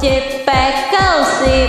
เจ็ดแปดเก้าสิบ